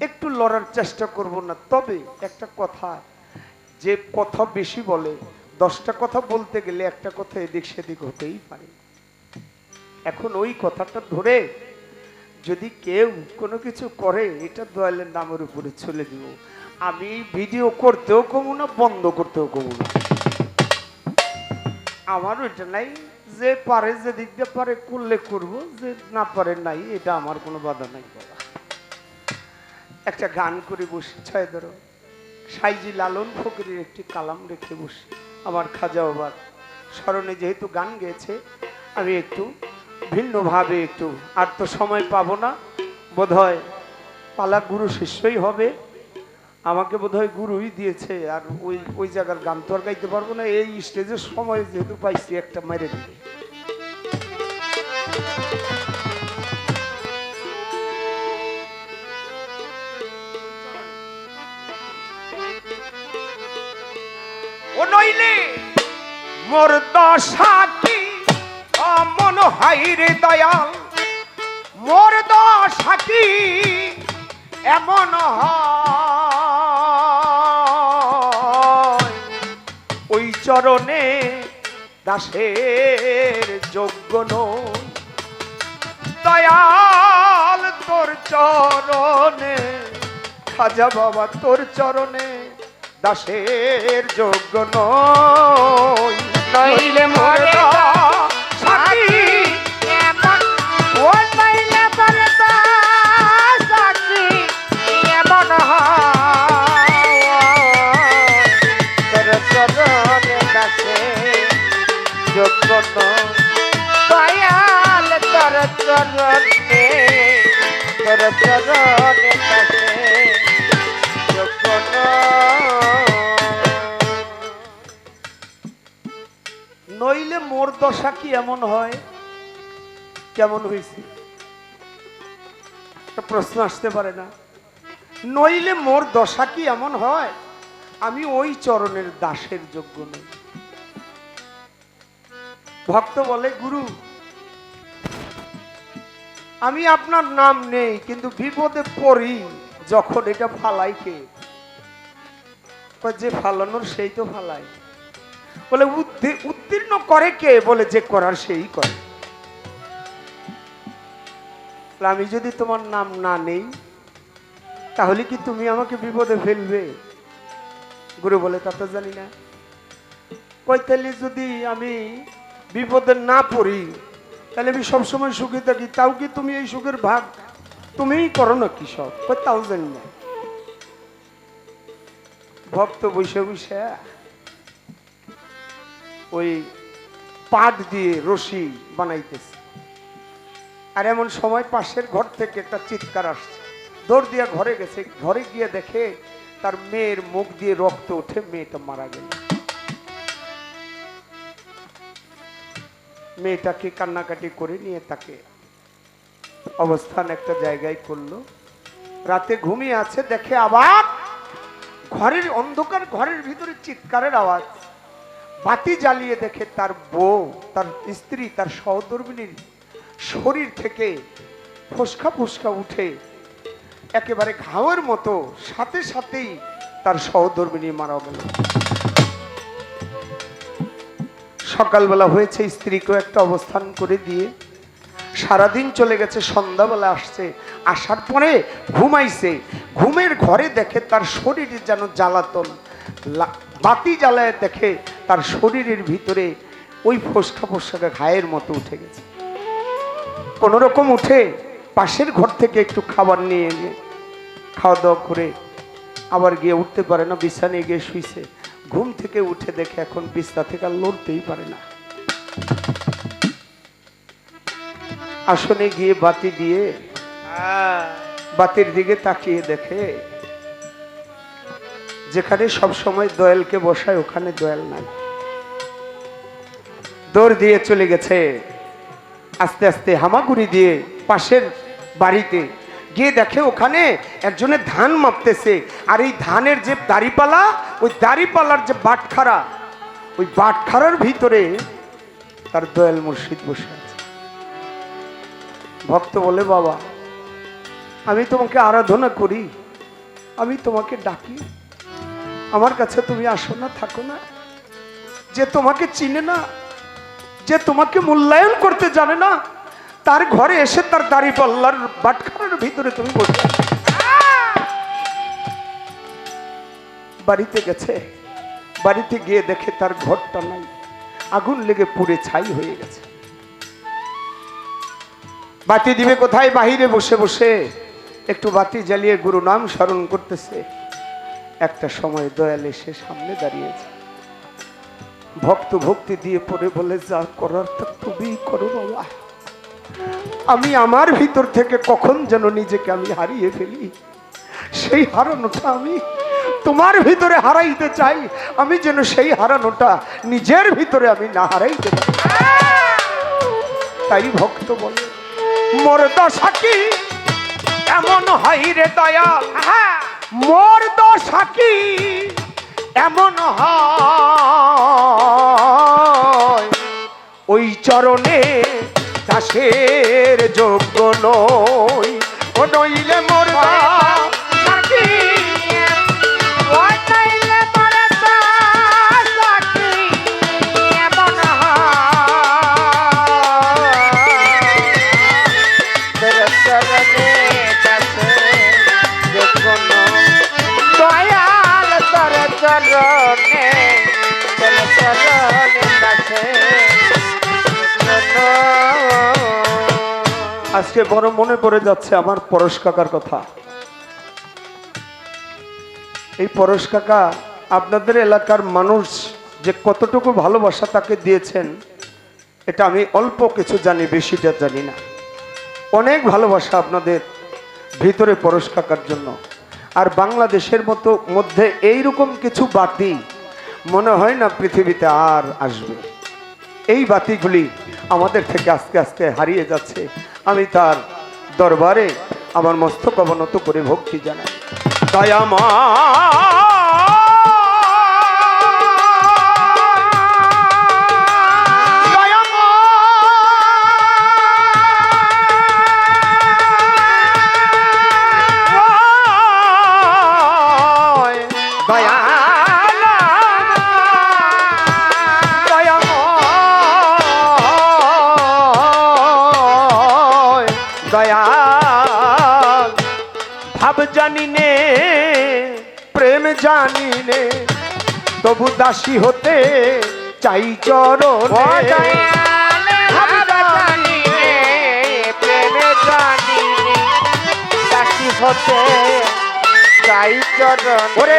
একটু লড়ার চেষ্টা করব না। তবে একটা কথা, যে কথা বেশি বলে, দশটা কথা বলতে গেলে একটা কথা এদিক সেদিক হতেই পারে। এখন ওই কথাটা ধরে যদি কেউ কোনো কিছু করে, এটা দয়ালের নামের উপরে চলে দিব। আমি ভিডিও করতেও কমু না, বন্ধ করতেও কমু না। আমার ওইটা নাই, যে পারে যে দিক দিয়ে পারে, করলে করব, যে না পারে নাই, এটা আমার কোনো বাধা নাই বাবা। একটা গান করে বসি, ছয় ধরো। সাইজি লালন ফকিরের একটি কালাম রেখে বসি, আমার খাজা বাবার। স্মরণে যেহেতু গান গেয়েছে, আমি একটু ভিন্নভাবে একটু, আর তো সময় পাবো না। বোধহয় পালা গুরু শিষ্যই হবে। আমাকে বোধহয় গুরুই দিয়েছে, আর ওই ওই জায়গার গান তো আর গাইতে পারব না। এই স্টেজের সময় যেহেতু পাইছি, একটা মেরে দিবে। ও নইলে মোর দশা কি? অমন হাইরে দয়াল, মোর দশা কি? এমন ওই চরণে দাসের যোগ্য দয়াল, তোর চরণে, খাজা বাবা, তোর চরণে দাসের যোগ্য নই। নইলে মরে সাকি এমন ও নইলে পরে তো এমন তোর চরণে দাসে যোগ্য নই। তোর চরণে। তোর চরণে দাসে মোর দশা কি এমন হয়? কেমন হয়েছে প্রশ্ন আসতে পারে না। নইলে মোর দশা কি এমন হয়? আমি ওই চরণের দাসের যোগ্য নই। ভক্ত বলে, গুরু, আমি আপনার নাম নেই, কিন্তু বিপদে পড়ি যখন এটা ফালাই কে যে ফালানোর সেই তো ফালাই। বলে উত্তি- উত্তীর্ণ করে কে? বলে যে করার সেই করে। আমি যদি তোমার নাম না নেই, তাহলে কি তুমি আমাকে বিপদে ফেলবে? গুরু বলে, তা তো জানি না। কইতালি যদি আমি বিপদে না পড়ি, তাহলে আমি সবসময় সুখী থাকি। তাও কি তুমি এই সুখের ভাগ? তুমিই করো না কি সব তাও জানি না। ভক্ত বসে বসে ওই পাট দিয়ে রশি বানাইতেছে। আর এমন সময় পাশের ঘর থেকে একটা চিৎকার আসছে। দৌড় দিয়ে ঘরে গেছে। ঘরে গিয়ে দেখে তার মেয়ের মুখ দিয়ে রক্ত উঠে মেয়েটা মারা গেল। মেয়েটাকে কান্নাকাটি করে নিয়ে তাকে অবস্থান একটা জায়গায় করল। রাতে ঘুমিয়ে আছে, দেখে আবার ঘরের অন্ধকার ঘরের ভিতরে চিৎকারের আওয়াজ। বাতি জ্বালিয়ে দেখে তার বউ, তার স্ত্রী, তার সহধর্মিনীর শরীর থেকে ফসকা ফসকা উঠে একেবারে ঘাওয়ের মতো সাথে সাথেই তার সহধর্মিনী মারা গেল। সকালবেলা হয়েছে, স্ত্রীকেও একটা অবস্থান করে দিয়ে সারাদিন চলে গেছে, সন্ধ্যাবেলা আসছে। আসার পরে ঘুমাইছে। ঘুমের ঘরে দেখে তার শরীরে যেন জ্বালাতন। বাতি জ্বালায় দেখে তার শরীরের ভিতরে ওই ফসকা ফসকা ঘায়ের মতো উঠে গেছে। কোনো রকম উঠে পাশের ঘর থেকে একটু খাবার নিয়ে এনে খাওয়া দাওয়া করে আবার গিয়ে উঠতে পারে না বিছানে গিয়ে শুইছে। ঘুম থেকে উঠে দেখে এখন বিছনা থেকে আর লড়তেই পারে না। আসনে গিয়ে বাতি দিয়ে বাতির দিকে তাকিয়ে দেখে যেখানে সব সময় দয়ালকে বসায়, ওখানে দয়াল নাই। দৌড় দিয়ে চলে গেছে। আস্তে আস্তে হামাগুড়ি দিয়ে পাশের বাড়িতে গিয়ে দেখে ওখানে একজনের ধান মাপতেছে। আর এই ধানের যে দাড়িপালা, ওই দাড়িপালার যে বাটখারা, ওই বাটখারার ভিতরে তার দয়াল মুর্শিদ বসে আছে। ভক্ত বলে, বাবা, আমি তোমাকে আরাধনা করি, আমি তোমাকে ডাকি। আমার কাছে তুমি আসো না, থাকো না। যে তোমাকে চিনে না, যে তোমাকে মূল্যায়ন করতে জানে না, তার ঘরে এসে তার দাড়ি পাল্লার বাটখানার ভিতরে তুমি বসে বাড়িতে গেছে, বাড়িতে গিয়ে দেখে তার ঘরটা নাই, আগুন লেগে পুড়ে ছাই হয়ে গেছে। বাতি দিবে কোথায়? বাহিরে বসে বসে একটু বাতি জ্বালিয়ে গুরু নাম স্মরণ করতেছে। একটা সময় দয়াল এসে সামনে দাঁড়িয়েছে। ভক্ত ভক্তি দিয়ে পড়ে বলে, যা করার তা তুমি করো বাবা। আমি আমার ভিতর থেকে কখন যেন নিজেকে আমি হারিয়ে ফেলি? সেই হারানোটা আমি তোমার ভিতরে হারাইতে চাই। আমি যেন সেই হারানোটা নিজের ভিতরে আমি না হারাইতে পারি। তাই ভক্ত বলে মোর দশা কি এমন হয় রে দয়া মোর দশা কি এমন হয়। ওই চরণে দাসের যোগ্য নই। ও নইলে মোর সাকি এমন আজকে বড় মনে পড়ে যাচ্ছে আমার পরশ কাকার কথা। এই পরশ কাকা আপনাদের এলাকার মানুষ যে কতটুকু ভালোবাসা তাকে দিয়েছেন, এটা আমি অল্প কিছু জানি, বেশিটা জানি না। অনেক ভালোবাসা আপনাদের ভিতরে পরশ কাকার জন্য। আর বাংলাদেশের মতো মধ্যে এইরকম কিছু বাতি মনে হয় না পৃথিবীতে আর আসবে। এই বাতিগুলি আমাদের থেকে আস্তে আস্তে হারিয়ে যাচ্ছে। আমি তার দরবারে আমার মস্তক অবনত করে ভক্তি জানাই। তাই দয়াল জানি নে তবু দাসী হতে চাই চরণে। দয়ালে ভাব হতে চাই চরণ। ওরে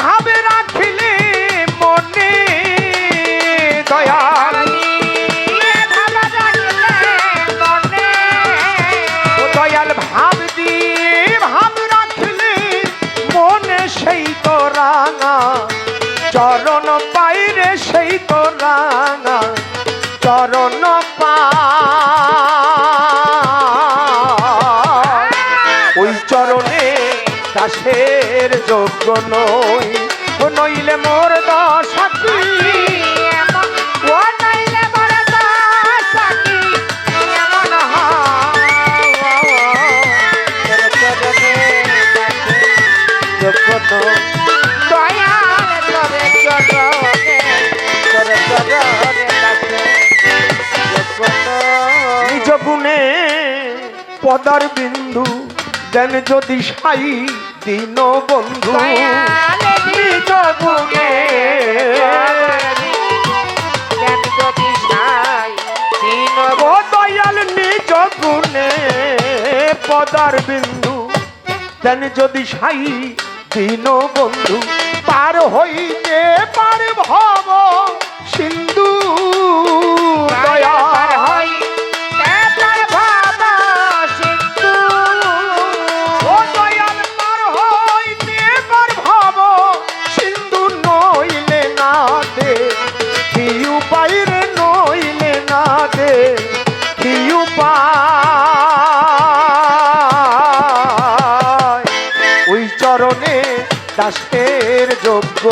ভাবে রাখিলে মনে দয়াল সেই তো রাঙা চরণ ওই চরণে দাসের যোগ্য নই। নইলে মোর দশা কি? পদার বিন্দু দেন যদি সাই দিন বন্ধু নিজ গুণে। ও দয়াল নিজ গুণে পদার বিন্দু দেন যদি সাই দিন বন্ধু পার হইতে পার ভব সিন্ধু।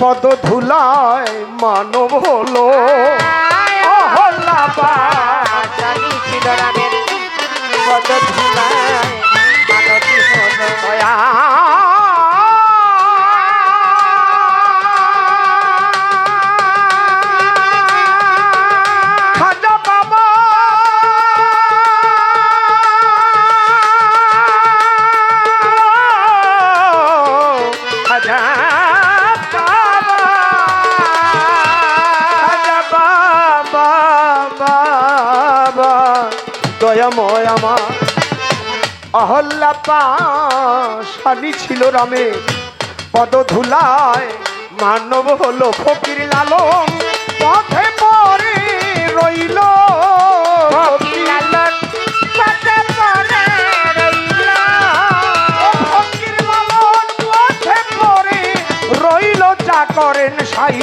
পদ ধুলায় মানব হলো। পদ ধুলায় মানব হলো। অহল্লা পাশানি ছিল রামে। পদ ধুলায় মানব হলো ফকির লালন। পথে পরে রইল করেন সাই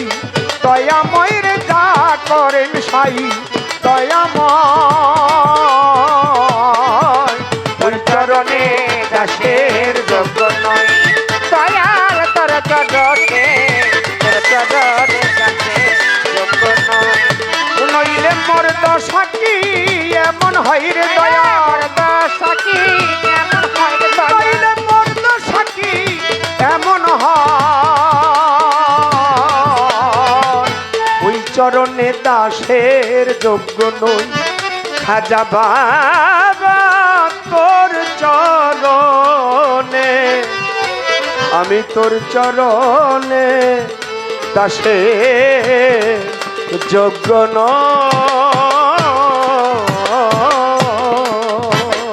দয়াময় রে যা করেন সাই, দয়াময়। হয় রে দয়ার দশা এমন হয় রে দয়াল? মোর দশা এমন ওই চরণে দাসের যোগ্য নই। খাজা বাবা তোর চরণে। আমি তোর চরণে দাসে যোগ্য নয়